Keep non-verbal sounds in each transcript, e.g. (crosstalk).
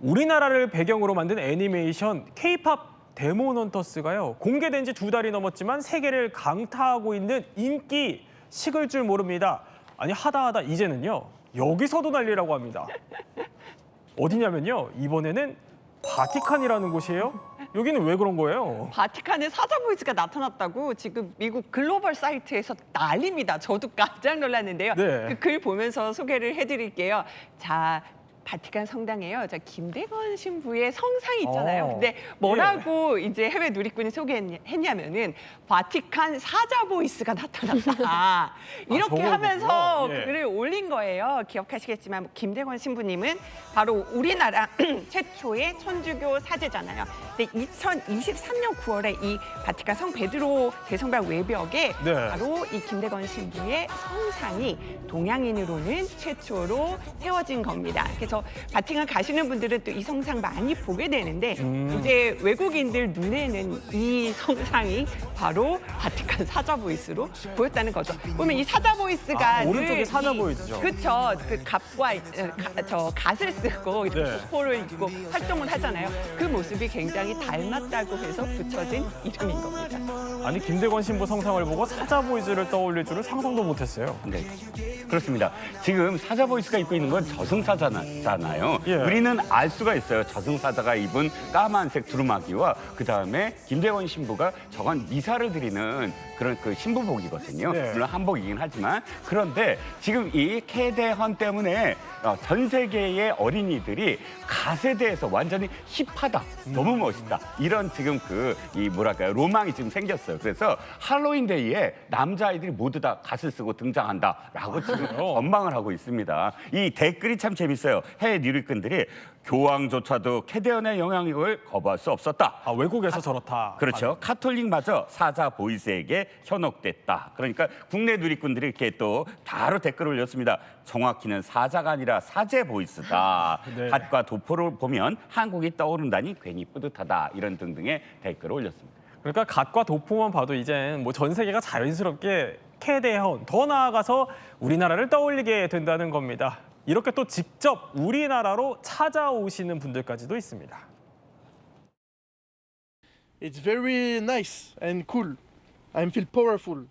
우리나라를 배경으로 만든 애니메이션 K-팝 데몬 헌터스가요. 공개된 지 두 달이 넘었지만 세계를 강타하고 있는 인기 식을 줄 모릅니다. 아니 하다 하다 이제는요. 여기서도 난리라고 합니다. 어디냐면요. 이번에는 바티칸이라는 곳이에요. 여기는 왜 그런 거예요? 바티칸에 사자 보이스가 나타났다고 지금 미국 글로벌 사이트에서 난립니다. 저도 깜짝 놀랐는데요. 네. 그 글 보면서 소개를 해드릴게요. 자. 바티칸 성당에요. 자 김대건 신부의 성상이 있잖아요. 어. 근데 뭐라고 이제 해외 누리꾼이 소개했냐면은 바티칸 사자 보이스가 나타났다. (laughs) (laughs) 이렇게 저거군요. 하면서 예. 글을 올린 거예요. 기억하시겠지만 뭐 김대건 신부님은 바로 우리나라 (clears throat) 최초의 천주교 사제잖아요. 근데 2023년 9월에 이 바티칸 성 베드로 대성당 외벽에 네. 바로 이 김대건 신부의 성상이 동양인으로는 최초로 세워진 겁니다. 그래서 바티칸 가시는 분들은 또 이 성상 많이 보게 되는데 음. 이제 외국인들 눈에는 이 성상이 바로 바티칸 사자 보이스로 보였다는 거죠. 보면 이 사자 보이스가 아, 오른쪽에 늘 사자 이- 보이스죠. 그쵸. 그 갑과 이- 어, 가- 저 갓을 쓰고 이렇게 네. 포를 입고 활동을 하잖아요. 그 모습이 굉장히 닮았다고 해서 붙여진 이름인 겁니다. 아니 김대건 신부 성상을 보고 사자 보이즈를 떠올릴 줄은 상상도 못했어요. 네. 그렇습니다. 지금 사자 보이스가 입고 있는 건 저승사자 잖아요. 예. 우리는 알 수가 있어요. 저승사자가 입은 까만색 두루마기와 그 다음에 김대원 신부가 저건 미사를 드리는 그런 그 신부복이거든요. 네. 물론 한복이긴 하지만 그런데 지금 이 케대헌 때문에 어, 전 세계의 어린이들이 갓에 대해서 완전히 힙하다, 너무 멋있다 이런 지금 그 이 뭐랄까요 로망이 지금 생겼어요. 그래서 할로윈데이에 남자아이들이 모두 다 갓을 쓰고 등장한다라고 지금? 전망을 하고 있습니다. 이 댓글이 참 재밌어요. 해외 누리꾼들이 교황조차도 케데언의 영향력을 거부할 수 없었다. 아 외국에서 저렇다. 그렇죠. 카톨릭마저 사자 보이스에게 현혹됐다. 그러니까 국내 누리꾼들이 이렇게 또 바로 댓글을 올렸습니다. 정확히는 사자가 아니라 사제 보이스다. (laughs) 네. 갓과 도포를 보면 한국이 떠오른다니 괜히 뿌듯하다. 이런 등등의 댓글을 올렸습니다. 그러니까 갓과 도포만 봐도 이젠 뭐 전 세계가 자연스럽게 캐대헌 더 나아가서 우리나라를 떠올리게 된다는 겁니다. 이렇게 또 직접 우리나라로 찾아오시는 분들까지도 있습니다. It's very nice and cool. I feel powerful.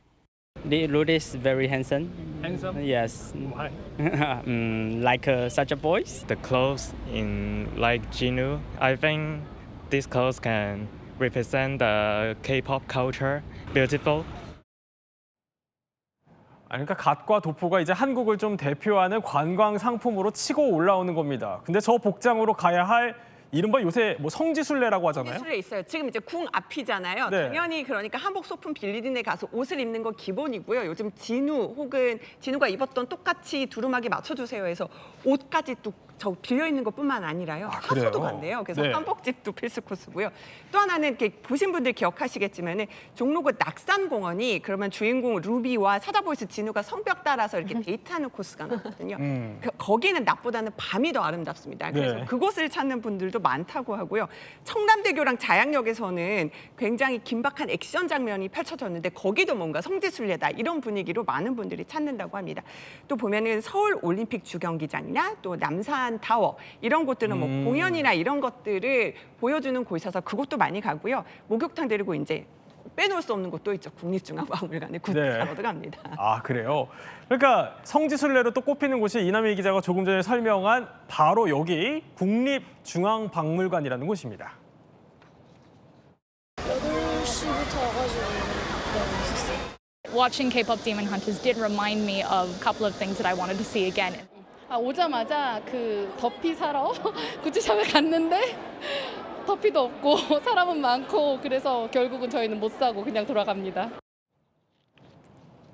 The Lord is very handsome. Handsome? Yes. Why? (laughs) mm, like uh, such a voice. the clothes in like Jinu. I think these clothes can represent the K-pop culture. Beautiful. 그러니까 갓과 도포가 이제 한국을 좀 대표하는 관광 상품으로 치고 올라오는 겁니다. 근데 저 복장으로 가야 할 이른바 요새 뭐 성지순례라고 하잖아요. 기술에 있어요. 지금 이제 궁 앞이잖아요. 네. 당연히 그러니까 한복 소품 빌리는 데 가서 옷을 입는 거 기본이고요. 요즘 진우 혹은 진우가 입었던 똑같이 두루마기 맞춰주세요 해서 옷까지 또 저 빌려 있는 것뿐만 아니라요. 그래요? 하수도 간대요. 그래서 네. 한복집도 필수 코스고요. 또 하나는 이렇게 보신 분들 기억하시겠지만은 종로구 낙산공원이 그러면 주인공 루비와 사자보이스 진우가 성벽 따라서 이렇게 데이트하는 코스가 나거든요. 음. 그- 거기는 낮보다는 밤이 더 아름답습니다. 그래서 네. 그곳을 찾는 분들도 많다고 하고요. 청담대교랑 자양역에서는 굉장히 긴박한 액션 장면이 펼쳐졌는데 거기도 뭔가 성지순례다 이런 분위기로 많은 분들이 찾는다고 합니다. 또 보면은 서울 올림픽 주경기장이나 또 남산 타워 이런 곳들은 뭐 음. 공연이나 이런 것들을 보여주는 곳이어서 그곳도 많이 가고요. 목욕탕 데리고 이제 빼놓을 수 없는 곳도 있죠. 국립중앙박물관에 구독하러도 갑니다. 아 그래요. 그러니까 성지순례로 또 꼽히는 곳이 이남희 기자가 조금 전에 설명한 바로 여기 국립중앙박물관이라는 곳입니다. 8시부터 와가지고 너무 있었어요. watching K-pop Demon Hunters did remind me of a couple of things that I wanted to see again. 아, 오자마자 그 더피 사러 (laughs) 굿즈샵에 갔는데 더피도 없고 (laughs) 사람은 많고 그래서 결국은 저희는 못 사고 그냥 돌아갑니다.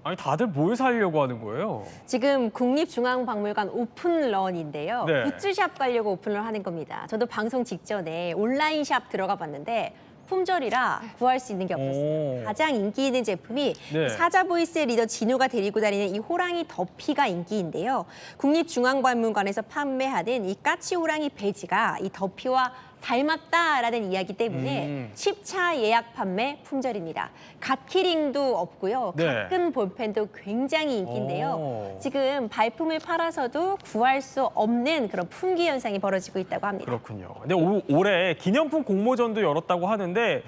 아니 다들 뭘 사려고 하는 거예요? 지금 국립중앙박물관 오픈런인데요. 네. 굿즈샵 가려고 오픈을 하는 겁니다. 저도 방송 직전에 온라인 샵 들어가 봤는데 품절이라 구할 수 있는 게 없었어요. 오. 가장 인기 있는 제품이 네. 사자보이스의 리더 진우가 데리고 다니는 이 호랑이 더피가 인기인데요. 국립중앙박물관에서 판매하는 이 까치 호랑이 배지가 이 더피와 닮았다라는 이야기 때문에 음. 10차 예약 판매 품절입니다. 갓키링도 없고요. 네. 가끔 볼펜도 굉장히 인기인데요. 오. 지금 발품을 팔아서도 구할 수 없는 그런 품귀 현상이 벌어지고 있다고 합니다. 그렇군요. 근데 오- 올해 기념품 공모전도 열었다고 하는데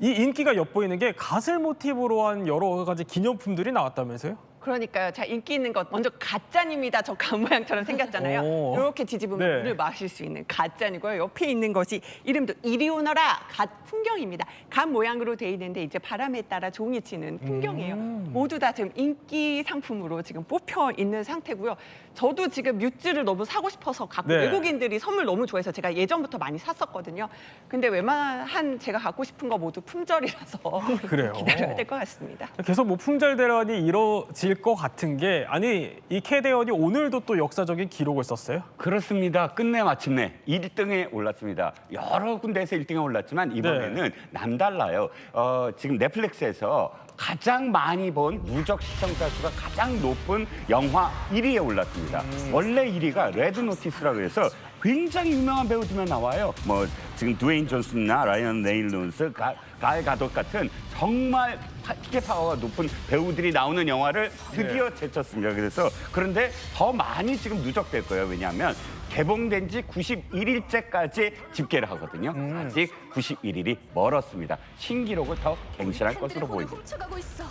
이 인기가 엿보이는 게 갓을 모티브로 한 여러 가지 기념품들이 나왔다면서요? 그러니까요. 자 인기 있는 것 먼저 갓잔입니다. 저 간 모양처럼 생겼잖아요. 오. 이렇게 뒤집으면 네. 물을 마실 수 있는 갓잔이고요. 옆에 있는 것이 이름도 이리 오너라 갓 풍경입니다. 갓 모양으로 돼 있는데 이제 바람에 따라 종이 치는 풍경이에요. 음. 모두 다 지금 인기 상품으로 지금 뽑혀 있는 상태고요. 저도 지금 뮤즈를 너무 사고 싶어서 갖고 네. 외국인들이 선물 너무 좋아해서 제가 예전부터 많이 샀었거든요. 근데 웬만한 제가 갖고 싶은 거 모두 품절이라서 그래요. (laughs) 기다려야 될 것 같습니다. 계속 뭐 품절 대란이 이뤄 질 것 같은 게 아니 이 캐대언이 오늘도 또 역사적인 기록을 썼어요. 그렇습니다. 끝내 마침내 1등에 올랐습니다. 여러 군데에서 1등에 올랐지만 이번에는 남달라요. 어, 지금 넷플릭스에서 가장 많이 본 누적 시청자 수가 가장 높은 영화 1위에 올랐습니다. 원래 1위가 레드 노티스라고 해서 굉장히 유명한 배우들만 나와요. 뭐 지금 드웨인 존슨이나 라이언 레일런스, 가- 갈 가독 같은 정말 파- 티켓 파워가 높은 배우들이 나오는 영화를 드디어 제쳤습니다. 그래서 그런데 더 많이 지금 누적될 거예요. 왜냐하면 개봉된 지 91일째까지 집계를 하거든요. 아직 91일이 멀었습니다. 신기록을 더 갱신할 것으로 보입니다. 훔쳐가고 있어.